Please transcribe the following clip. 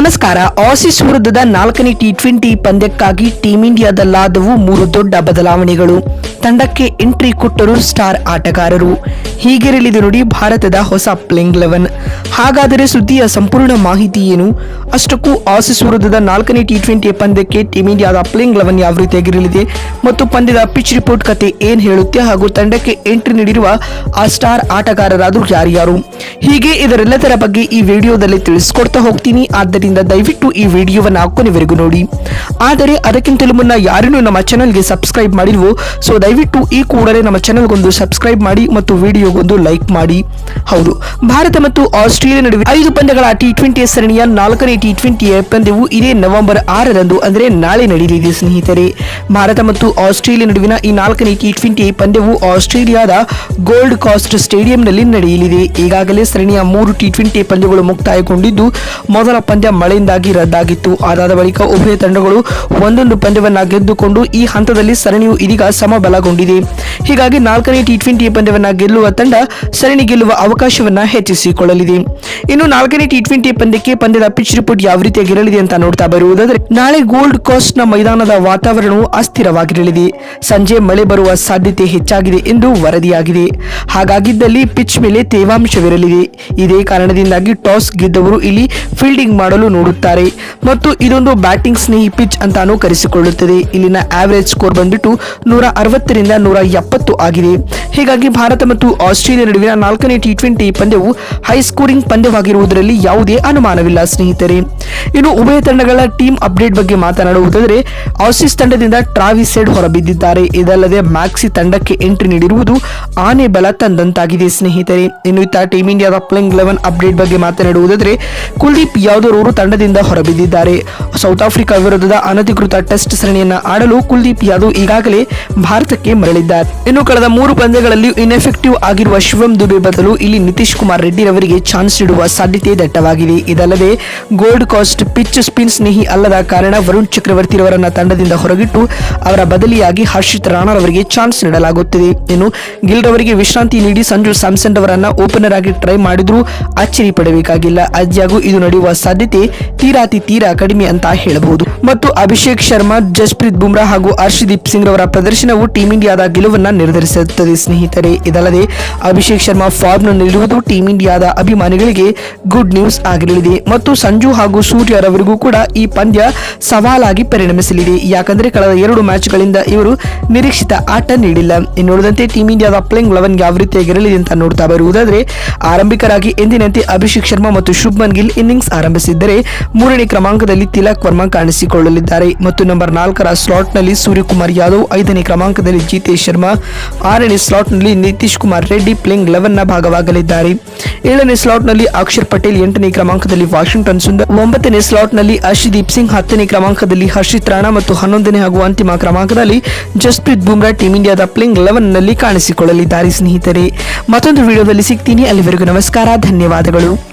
ನಮಸ್ಕಾರ. ಆಸೀಸ್ ವಿರುದ್ಧದ ನಾಲ್ಕನೇ ಟಿ ಟ್ವೆಂಟಿ ಪಂದ್ಯಕ್ಕಾಗಿ ಟೀಂ ಇಂಡಿಯಾದಲ್ಲಾದವು ಮೂರು ದೊಡ್ಡ ಬದಲಾವಣೆಗಳು. ತಂಡಕ್ಕೆ ಎಂಟ್ರಿ ಕೊಟ್ಟರು ಸ್ಟಾರ್ ಆಟಗಾರರು. ಹೀಗಿರಲಿದೆ ನೋಡಿ ಭಾರತದ ಹೊಸ ಪ್ಲೇಯಿಂಗ್ ಲೆವೆನ್ ಹಾಗಾದರೆ ಸುದ್ದಿಯ ಸಂಪೂರ್ಣ ಮಾಹಿತಿ ಏನು? ಅಷ್ಟಕ್ಕೂ ಆಸಿಸ್ ವಿರುದ್ಧದ ನಾಲ್ಕನೇ ಟಿ ಟ್ವೆಂಟಿ ಪಂದ್ಯಕ್ಕೆ ಟೀಂ ಇಂಡಿಯಾದ ಪ್ಲೇಯಿಂಗ್ ಲೆವೆನ್ ಯಾವ ರೀತಿಯಾಗಿರಲಿದೆ ಮತ್ತು ಪಂದ್ಯದ ಪಿಚ್ ರಿಪೋರ್ಟ್ ಕತೆ ಏನ್ ಹೇಳುತ್ತೆ? ಹಾಗೂ ತಂಡಕ್ಕೆ ಎಂಟ್ರಿ ನೀಡಿರುವ ಆ ಸ್ಟಾರ್ ಆಟಗಾರರಾದರೂ ಯಾರ್ಯಾರು ಹೀಗೆ ಇದರೆಲ್ಲದರ ಬಗ್ಗೆ ಈ ವಿಡಿಯೋದಲ್ಲಿ ತಿಳಿಸ್ಕೊಡ್ತಾ ಹೋಗ್ತೀನಿ. ಆದ್ದರಿಂದ ದಯವಿಟ್ಟು ಈ ವಿಡಿಯೋವನ್ನು ಕೊನೆವರೆಗೂ ನೋಡಿ. ಆದರೆ ಅದಕ್ಕಿಂತಲೂ ಮುನ್ನ ಯಾರನ್ನೂ ನಮ್ಮ ಚಾನಲ್ಗೆ ಸಬ್ಸ್ಕ್ರೈಬ್ ಮಾಡಿಲ್ವೋ? ಸೊ ದಯವಿಟ್ಟು ಈ ಕೂಡಲೇ ನಮ್ಮ ಚಾನಲ್ಗೊಂದು ಸಬ್ಸ್ಕ್ರೈಬ್ ಮಾಡಿ ಮತ್ತು ವಿಡಿಯೋಗೊಂದು ಲೈಕ್ ಮಾಡಿ. ಹೌದು, ಭಾರತ ಮತ್ತು ಆಸ್ಟ್ರೇಲಿಯಾ ನಡುವೆ ಐದು ಪಂದ್ಯಗಳ ಟಿ ಟ್ವೆಂಟಿ ಸರಣಿಯ ನಾಲ್ಕನೇ ಟಿ ಟ್ವೆಂಟಿ ಪಂದ್ಯವು ಇದೇ ನವೆಂಬರ್ ಆರರಂದು, ಅಂದರೆ ನಾಳೆ ನಡೆಯಲಿದೆ ಸ್ನೇಹಿತರೆ. ಭಾರತ ಮತ್ತು ಆಸ್ಟ್ರೇಲಿಯಾ ನಡುವಿನ ಈ ನಾಲ್ಕನೇ ಟಿ ಟ್ವೆಂಟಿ ಪಂದ್ಯವು ಆಸ್ಟ್ರೇಲಿಯಾದ ಗೋಲ್ಡ್ ಕಾಸ್ಟ್ ಸ್ಟೇಡಿಯಂನಲ್ಲಿ ನಡೆಯಲಿದೆ. ಈಗಾಗಲೇ ಸರಣಿಯ ಮೂರು ಟಿ ಟ್ವೆಂಟಿ ಪಂದ್ಯಗಳು ಮುಕ್ತಾಯಗೊಂಡಿದ್ದು, ಮೊದಲ ಪಂದ್ಯ ಮಳೆಯಿಂದಾಗಿ ರದ್ದಾಗಿತ್ತು. ಅದಾದ ಬಳಿಕ ಉಭಯ ತಂಡಗಳು ಒಂದೊಂದು ಪಂದ್ಯವನ್ನು ಗೆದ್ದುಕೊಂಡು ಈ ಹಂತದಲ್ಲಿ ಸರಣಿಯು ಇದೀಗ Gundi de ಹೀಗಾಗಿ ನಾಲ್ಕನೇ ಟಿ ಟ್ವೆಂಟಿ ಪಂದ್ಯವನ್ನ ಗೆಲ್ಲುವ ತಂಡ ಸರಣಿ ಗೆಲ್ಲುವ ಅವಕಾಶವನ್ನ ಹೆಚ್ಚಿಸಿಕೊಳ್ಳಲಿದೆ. ಇನ್ನು ನಾಲ್ಕನೇ ಟಿ ಟ್ವೆಂಟಿ ಪಂದ್ಯಕ್ಕೆ ಪಂದ್ಯದ ಪಿಚ್ ರಿಪೋರ್ಟ್ ಯಾವ ರೀತಿಯಾಗಿರಲಿದೆ ಅಂತ ನೋಡ್ತಾ ಬರುವುದಾದರೆ, ನಾಳೆ ಗೋಲ್ಡ್ ಕೋಸ್ಟ್ನ ಮೈದಾನದ ವಾತಾವರಣವು ಅಸ್ಥಿರವಾಗಿರಲಿದೆ. ಸಂಜೆ ಮಳೆ ಬರುವ ಸಾಧ್ಯತೆ ಹೆಚ್ಚಾಗಿದೆ ಎಂದು ವರದಿಯಾಗಿದೆ. ಹಾಗಾಗಿದ್ದಲ್ಲಿ ಪಿಚ್ ಮೇಲೆ ತೇವಾಂಶವಿರಲಿದೆ. ಇದೇ ಕಾರಣದಿಂದಾಗಿ ಟಾಸ್ ಗೆದ್ದವರು ಇಲ್ಲಿ ಫೀಲ್ಡಿಂಗ್ ಮಾಡಲು ನೋಡುತ್ತಾರೆ. ಮತ್ತು ಇದೊಂದು ಬ್ಯಾಟಿಂಗ್ ಸ್ನೇಹಿ ಪಿಚ್ ಅಂತಾನೂ ಕರೆಸಿಕೊಳ್ಳುತ್ತದೆ ಇಲ್ಲಿನ ಆವರೇಜ್ ಸ್ಕೋರ್ ಬಂದ್ಬಿಟ್ಟು ನೂರ ಅರವತ್ತರಿಂದ ನೂರ ಆಗಿದೆ. ಹೀಗಾಗಿ ಭಾರತ ಮತ್ತು ಆಸ್ಟ್ರೇಲಿಯಾ ನಡುವಿನ ನಾಲ್ಕನೇ ಟಿ ಟ್ವೆಂಟಿ ಪಂದ್ಯವು ಹೈ ಸ್ಕೋರಿಂಗ್ ಪಂದ್ಯವಾಗಿರುವುದರಲ್ಲಿ ಯಾವುದೇ ಅನುಮಾನವಿಲ್ಲ, ಸ್ನೇಹಿತರೆ. ಇನ್ನು ಉಭಯ ತಂಡಗಳ ಟೀಮ್ ಅಪ್ಡೇಟ್ ಬಗ್ಗೆ ಮಾತನಾಡುವುದಾದರೆ ಆಸಿಸ್ ತಂಡದಿಂದ ಟ್ರಾವಿಸ್ ಹೆಡ್ ಹೊರಬಿದ್ದಿದ್ದಾರೆ. ಇದಲ್ಲದೆ ಮ್ಯಾಕ್ಸಿ ತಂಡಕ್ಕೆ ಎಂಟ್ರಿ ನೀಡಿರುವುದು ಆನೆ ಬಲ ತಂದಂತಾಗಿದೆ, ಸ್ನೇಹಿತರೆ. ಇನ್ನು ಇತ್ತ ಟೀಮ್ ಇಂಡಿಯಾದ ಪ್ಲೇಯಿಂಗ್ ಲೆವೆನ್ ಅಪ್ಡೇಟ್ ಬಗ್ಗೆ ಮಾತನಾಡುವುದಾದರೆ, ಕುಲ್ದೀಪ್ ಯಾದವ್ ತಂಡದಿಂದ ಹೊರಬಿದ್ದಿದ್ದಾರೆ. ಸೌತ್ ಆಫ್ರಿಕಾ ವಿರುದ್ಧದ ಅನಧಿಕೃತ ಟೆಸ್ಟ್ ಸರಣಿಯನ್ನು ಆಡಲು ಕುಲ್ದೀಪ್ ಯಾದವ್ ಈಗಾಗಲೇ ಭಾರತಕ್ಕೆ ಮರಳಿದ್ದಾರೆ. ಇನ್ನು ಕಳೆದ ಮೂರು ಪಂದ್ಯಗಳಲ್ಲಿ ಇನ್ಎಫೆಕ್ಟಿವ್ ಆಗಿರುವ ಶಿವಂ ದುಬೆ ಬದಲು ಇಲ್ಲಿ ನಿತೀಶ್ ಕುಮಾರ್ ರೆಡ್ಡಿ ರವರಿಗೆ ಚಾನ್ಸ್ ನೀಡುವ ಸಾಧ್ಯತೆ ದಟ್ಟವಾಗಿದೆ. ಇದಲ್ಲದೆ ಗೋಲ್ಡ್ ಕಾಸ್ಟ್ ಪಿಚ್ ಸ್ಪಿನ್ ಸ್ನೇಹಿ ಅಲ್ಲದ ಕಾರಣ ವರುಣ್ ಚಕ್ರವರ್ತಿ ರವರನ್ನ ತಂಡದಿಂದ ಹೊರಗಿಟ್ಟು ಅವರ ಬದಲಿಯಾಗಿ ಹರ್ಷಿತ್ ರಾಣಾರವರಿಗೆ ಚಾನ್ಸ್ ನೀಡಲಾಗುತ್ತಿದೆ. ಇನ್ನು ಗಿಲ್ ರವರಿಗೆ ವಿಶ್ರಾಂತಿ ನೀಡಿ ಸಂಜು ಸ್ಯಾಮ್ಸನ್ ಅವರನ್ನ ಓಪನರ್ ಆಗಿ ಟ್ರೈ ಮಾಡಿದ್ರೂ ಅಚ್ಚರಿ ಪಡಬೇಕಾಗಿಲ್ಲ. ಇದು ನಡೆಯುವ ಸಾಧ್ಯತೆ ತೀರಾತಿ ತೀರಾ ಕಡಿಮೆ ಅಂತ ಹೇಳಬಹುದು. ಮತ್ತು ಅಭಿಷೇಕ್ ಶರ್ಮಾ, ಜಸ್ಪ್ರೀತ್ ಬುಮ್ರಾ ಹಾಗೂ ಹರ್ಷದೀಪ್ ಸಿಂಗ್ ರವರ ಪ್ರದರ್ಶನವು ಟೀಂ ಇಂಡಿಯಾದ ಗೆಲುವನ್ನ ನಿರ್ಧರಿಸುತ್ತದೆ ಸ್ನೇಹಿತರೆ. ಇದಲ್ಲದೆ ಅಭಿಷೇಕ್ ಶರ್ಮಾ ಫಾರ್ಮ್ ನಲ್ಲಿರುವುದು ಟೀಂ ಇಂಡಿಯಾದ ಅಭಿಮಾನಿಗಳಿಗೆ ಗುಡ್ ನ್ಯೂಸ್ ಆಗಿರಲಿದೆ. ಮತ್ತು ಸಂಜು ಹಾಗೂ ರವರಿಗೂ ಕೂಡ ಈ ಪಂದ್ಯ ಸವಾಲಾಗಿ ಪರಿಣಮಿಸಲಿದೆ. ಯಾಕಂದರೆ ಕಳೆದ ಎರಡು ಮ್ಯಾಚ್ಗಳಿಂದ ಇವರು ನಿರೀಕ್ಷಿತ ಆಟ ನೀಡಿಲ್ಲ. ಇನ್ನುಳಿದಂತೆ ಟೀಂ ಇಂಡಿಯಾದ ಪ್ಲೇಯಿಂಗ್ ಲೆವೆನ್ ಯಾವ ರೀತಿಯಾಗಿರಲಿದೆ ಅಂತ ನೋಡ್ತಾ ಬರುವುದಾದರೆ, ಆರಂಭಿಕರಾಗಿ ಎಂದಿನಂತೆ ಅಭಿಷೇಕ್ ಶರ್ಮಾ ಮತ್ತು ಶುಭ್ಮನ್ ಗಿಲ್ ಇನ್ನಿಂಗ್ಸ್ ಆರಂಭಿಸಿದ್ದರೆ, ಮೂರನೇ ಕ್ರಮಾಂಕದಲ್ಲಿ ತಿಲಕ್ ವರ್ಮಾ ಕಾಣಿಸಿಕೊಳ್ಳಲಿದ್ದಾರೆ. ಮತ್ತು ನಂಬರ್ ನಾಲ್ಕರ ಸ್ಲಾಟ್ನಲ್ಲಿ ಸೂರ್ಯಕುಮಾರ್ ಯಾದವ್, ಐದನೇ ಕ್ರಮಾಂಕದಲ್ಲಿ ಜಿತೇಶ್ ಶರ್ಮಾ, ಆರನೇ ಸ್ಲಾಟ್ನಲ್ಲಿ ನಿತೀಶ್ ಕುಮಾರ್ ರೆಡ್ಡಿ ಪ್ಲೇಯಿಂಗ್ ಲೆವೆನ್ನ ಭಾಗವಾಗಲಿದ್ದಾರೆ. ಏಳನೇ ಸ್ಲಾಟ್ನಲ್ಲಿ ಅಕ್ಷರ್ ಪಟೇಲ್, ಎಂಟನೇ ಕ್ರಮಾಂಕದಲ್ಲಿ ವಾಷಿಂಗ್ಟನ್ ಸುಂದರ್, ಒಂಬತ್ತನೇ ಸ್ಲಾಟ್ನಲ್ಲಿ ಹರ್ಷದೀಪ್ ಸಿಂಗ್ ಹತ್ತನೇ ಕ್ರಮಾಂಕದಲ್ಲಿ ಹರ್ಷಿತ್ ರಾಣಾ ಮತ್ತು ಹನ್ನೊಂದನೇ ಹಾಗೂ ಅಂತಿಮ ಕ್ರಮಾಂಕದಲ್ಲಿ ಜಸ್ಪ್ರೀತ್ ಬುಮ್ರಾ ಟೀಂ ಇಂಡಿಯಾದ ಪ್ಲೇಯಿಂಗ್ ಲೆವೆನ್ನಲ್ಲಿ ಕಾಣಿಸಿಕೊಳ್ಳಲಿದ್ದಾರೆ ಸ್ನೇಹಿತರೆ. ಮತ್ತೊಂದು ವಿಡಿಯೋದಲ್ಲಿ ಸಿಗ್ತೀನಿ. ಅಲ್ಲಿವರೆಗೂ ನಮಸ್ಕಾರ. ಧನ್ಯವಾದಗಳು.